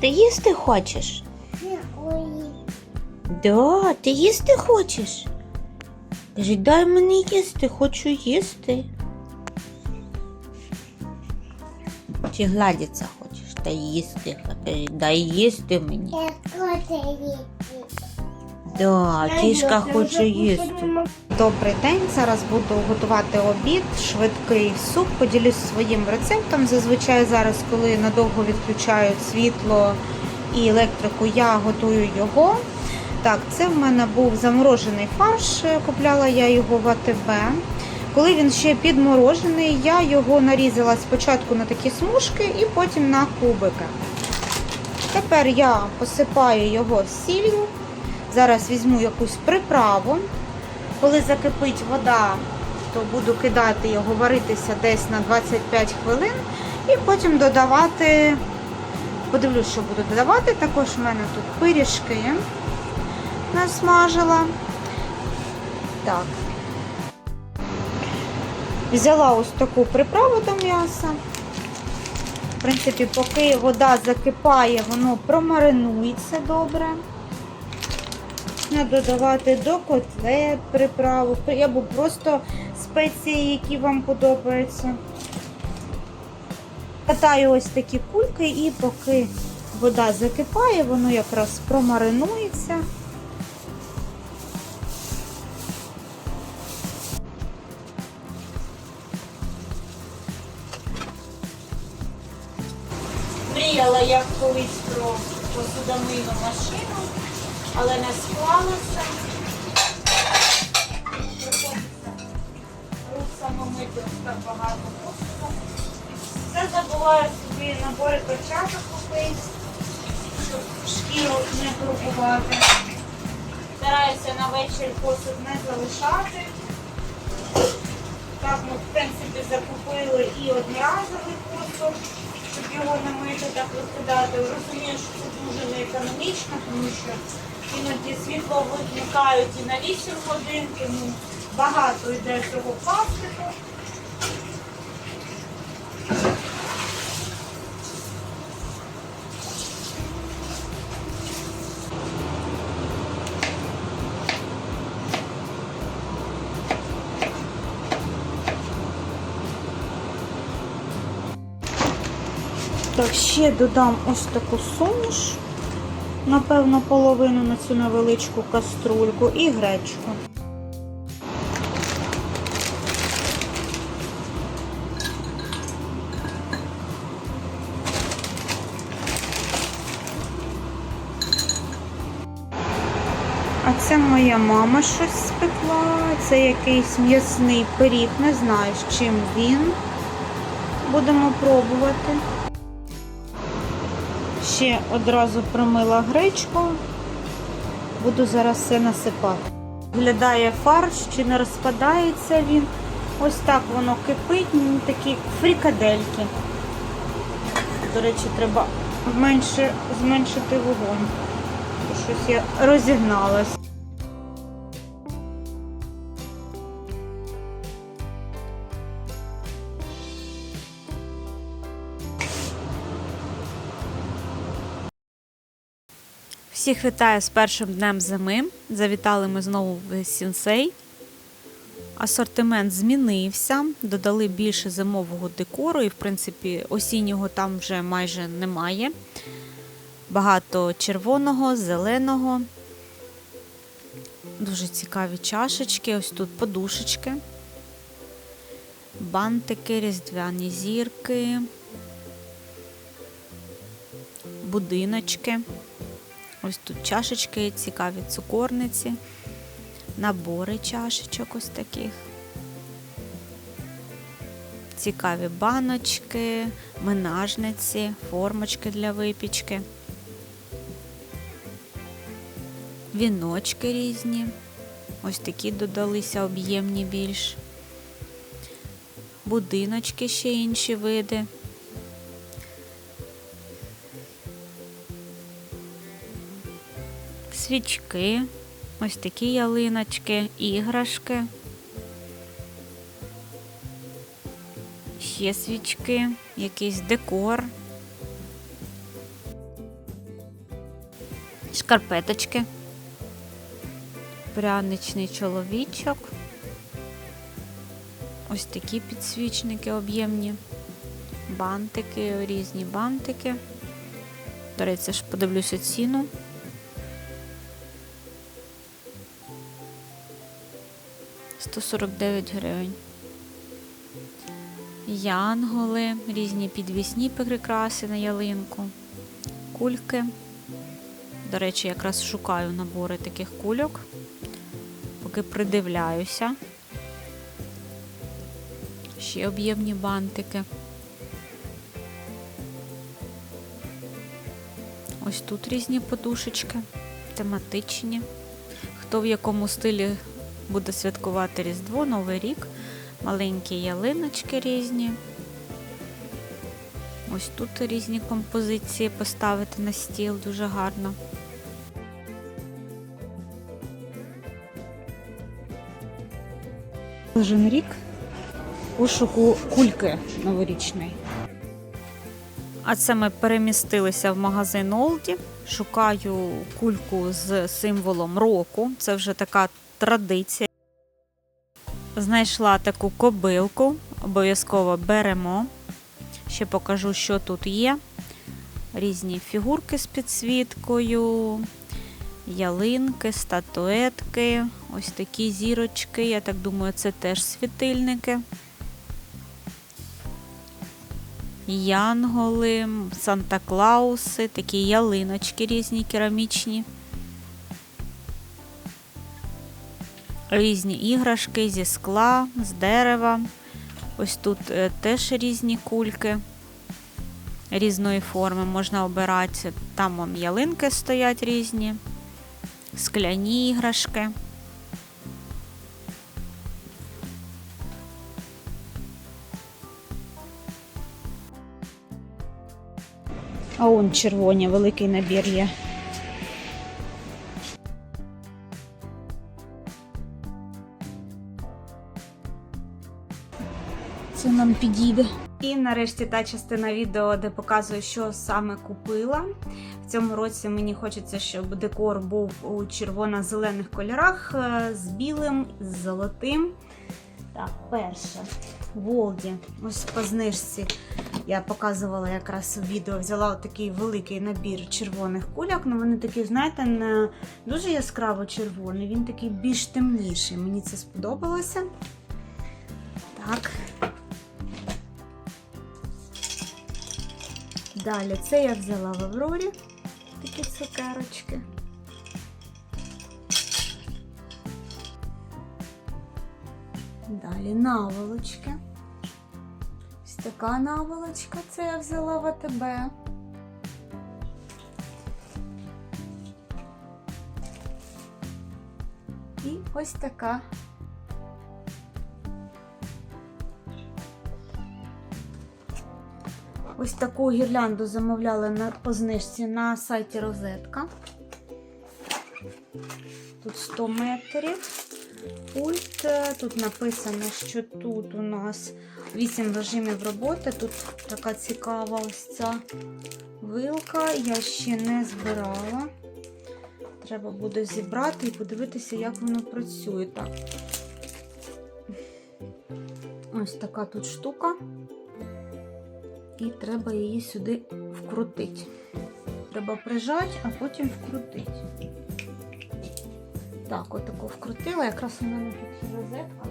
Ти їсти хочеш? Да, ти їсти хочеш? Кажи, дай мені їсти, хочу їсти. Чи гладиться хочеш? Та їсти. Кажи, дай їсти мені. Я хочу їсти. Да, кішка хоче їсти. Добрий день. Зараз буду готувати обід, швидкий суп. Поділюсь своїм рецептом. Зазвичай зараз, коли надовго відключають світло і електрику, я готую його. Так, це в мене був заморожений фарш. Купляла я його в АТБ. Коли він ще підморожений, я його нарізала спочатку на такі смужки і потім на кубики. Тепер я посипаю його сіллю. Зараз візьму якусь приправу. Коли закипить вода, то буду кидати його варитися десь на 25 хвилин і потім додавати, подивлюсь, що буду додавати. Також в мене тут пиріжки насмажила. Так. Взяла ось таку приправу до м'яса. В принципі, поки вода закипає, воно промаринується добре. Не додавати до котлет приправу, або просто спеції, які вам подобаються. Катаю ось такі кульки і поки вода закипає, воно якраз промаринується. Мріяла я колись про посудомийну машину, але не склалося. Приходиться мити так багато посуду. Це забуваю собі набори перчаток купити, щоб шкіру не турбувати. Стараюся на вечір посуд не залишати. Так ми, в принципі, закупили і одноразовий посуд, щоб його не мити, так викидати. Розумію, що це дуже неекономічно, тому що іноді світло вимикають і на 8 годин, тому багато йде цього пластику. Так, ще додам ось таку суміш, напевно, половину на цю невеличку каструльку і гречку. А це моя мама щось спекла. Це якийсь м'ясний пиріг, не знаю, з чим він. Будемо пробувати. Ще одразу промила гречку. Буду зараз все насипати. Виглядає фарш, чи не розпадається він. Ось так воно кипить, такі фрікадельки. До речі, треба менше зменшити вогонь. Щось я розігналась. Всіх вітаю з першим днем зими. Завітали ми знову в Сінсей. Асортимент змінився, додали більше зимового декору, і, в принципі, осіннього там вже майже немає. Багато червоного, зеленого. Дуже цікаві чашечки. Ось тут подушечки, бантики, різдвяні зірки, будиночки. Ось тут чашечки, цікаві цукорниці, набори чашечок ось таких. Цікаві баночки, минажниці, формочки для випічки, віночки різні. Ось такі додалися об'ємні більш. Будиночки ще інші види. Свічки, ось такі ялиночки, іграшки, ще свічки, якийсь декор. шкарпеточки, пряничний чоловічок. Ось такі підсвічники об'ємні, бантики, різні бантики. До речі, ж подивлюся ціну. Сто сорок дев'ять гривень. Янголи, різні підвісні прикраси на ялинку, кульки. До речі, якраз шукаю набори таких кульок, поки придивляюся. Ще об'ємні бантики. Ось тут різні подушечки, тематичні. Хто в якому стилі буде святкувати Різдво, Новий рік, маленькі ялиночки різні. Ось тут різні композиції поставити на стіл дуже гарно. Кожен рік пошуку кульки новорічної. А це ми перемістилися в магазин Олді. Шукаю кульку з символом року. Це вже така традиція. Знайшла таку кобилку, обов'язково беремо. Ще покажу, що тут є. Різні фігурки з підсвіткою, ялинки, статуетки, ось такі зірочки. Я так думаю, це теж світильники. Янголи, Санта-Клауси, такі ялиночки різні керамічні. Різні іграшки зі скла, з дерева. Ось тут е, теж різні кульки різної форми можна обирати. Там вон ялинки стоять різні, скляні іграшки. А он червоні, великий набір є. Це нам підійде. І нарешті та частина відео, де показую, що саме купила. В цьому році мені хочеться, щоб декор був у червоно-зелених кольорах е, з білим, з золотим. Так, перше. Волді. Ось по знижці я показувала якраз в відео. Взяла такий великий набір червоних кульок. Ну вони такі, знаєте, не дуже яскраво червоний, він такий більш темніший. Мені це сподобалося. Так. Далі це я взяла в Аврорі такі цукерочки. Далі наволочки. Така наволочка, це я взяла в АТБ. І ось така. Ось таку гірлянду замовляла на по знижці на сайті Розетка. Тут 100 метрів. Пульт. Тут написано, що тут у нас 8 режимів роботи. Тут така цікава ось ця вилка. Я ще не збирала. Треба буде зібрати і подивитися, як воно працює. Так. Ось така тут штука. І треба її сюди вкрутити. Треба прижати, а потім вкрутити. Так, отако вкрутила. Якраз у мене тут розетка.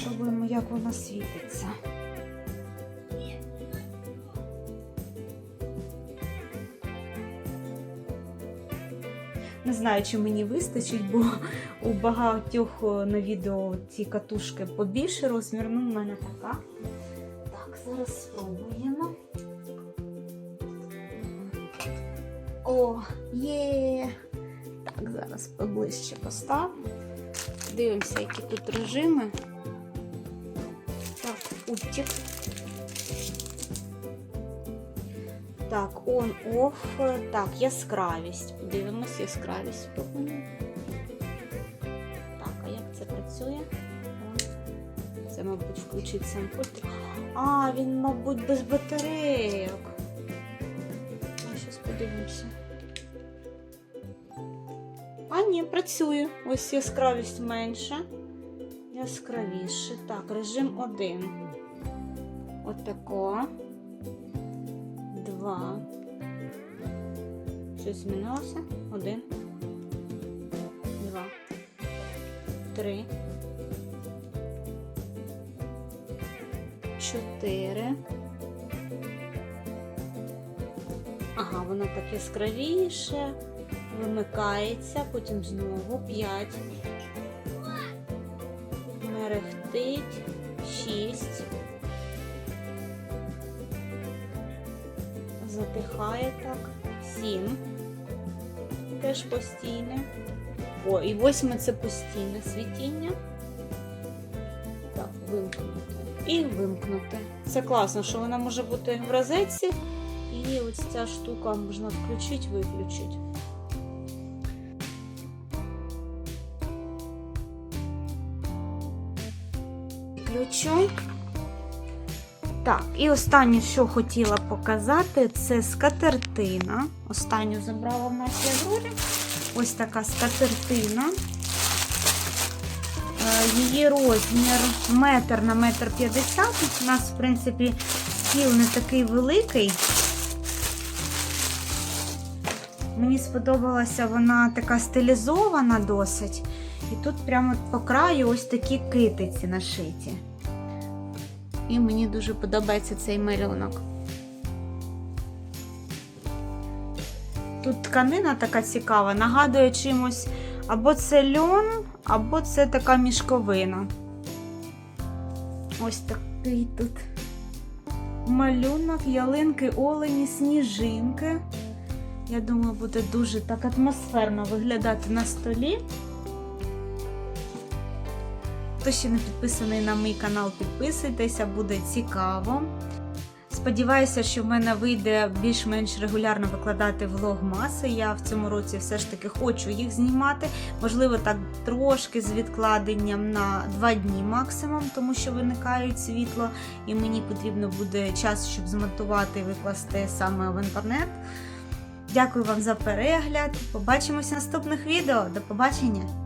Спробуємо, як вона світиться. Не знаю, чи мені вистачить, бо у багатьох е, на відео ці катушки побільше розмір, ну в мене така. Так, зараз спробуємо. О, є! Так, зараз поближче поставлю. Дивимося, які тут режими. Пультик. Так, on, off. Так, яскравість. Подивимось, яскравість пропоную. Так, а як це працює? Це, мабуть, включить сам пульт. А, він, мабуть, без батарейок. Зараз подивимося. А ні, працює. Ось яскравість менша. Яскравіше. Так, режим 1. Отако. Два. Щось змінилося? Один. Два. Три. Чотири. Ага, воно так яскравіше. Вимикається, потім знову п'ять. Мерехтить. Шість. Затихає так. Сім. Теж постійне. О, і восьме це постійне світіння. Так, вимкнути. І вимкнути. Це класно, що вона може бути в розетці. І ось ця штука можна включити, виключити. Ключу. Так, і останнє, що хотіла показати, це скатертина. Останню забрала в нашій Аврорі. Ось така скатертина. Е, Її розмір метр на метр п'ятдесят. У нас, в принципі, стіл не такий великий. Мені сподобалася вона така стилізована досить. І тут прямо по краю ось такі китиці нашиті. І мені дуже подобається цей малюнок. Тут тканина така цікава, нагадує чимось або це льон, або це така мішковина. Ось такий тут малюнок, ялинки, олені, сніжинки. Я думаю, буде дуже так атмосферно виглядати на столі. Хто ще не підписаний на мій канал, підписуйтеся, буде цікаво. Сподіваюся, що в мене вийде більш-менш регулярно викладати влогмаси. Я в цьому році все ж таки хочу їх знімати. Можливо, так трошки з відкладенням на два дні максимум, тому що виникають світло, і мені потрібно буде час, щоб змонтувати і викласти саме в інтернет. Дякую вам за перегляд. Побачимося в наступних відео. До побачення!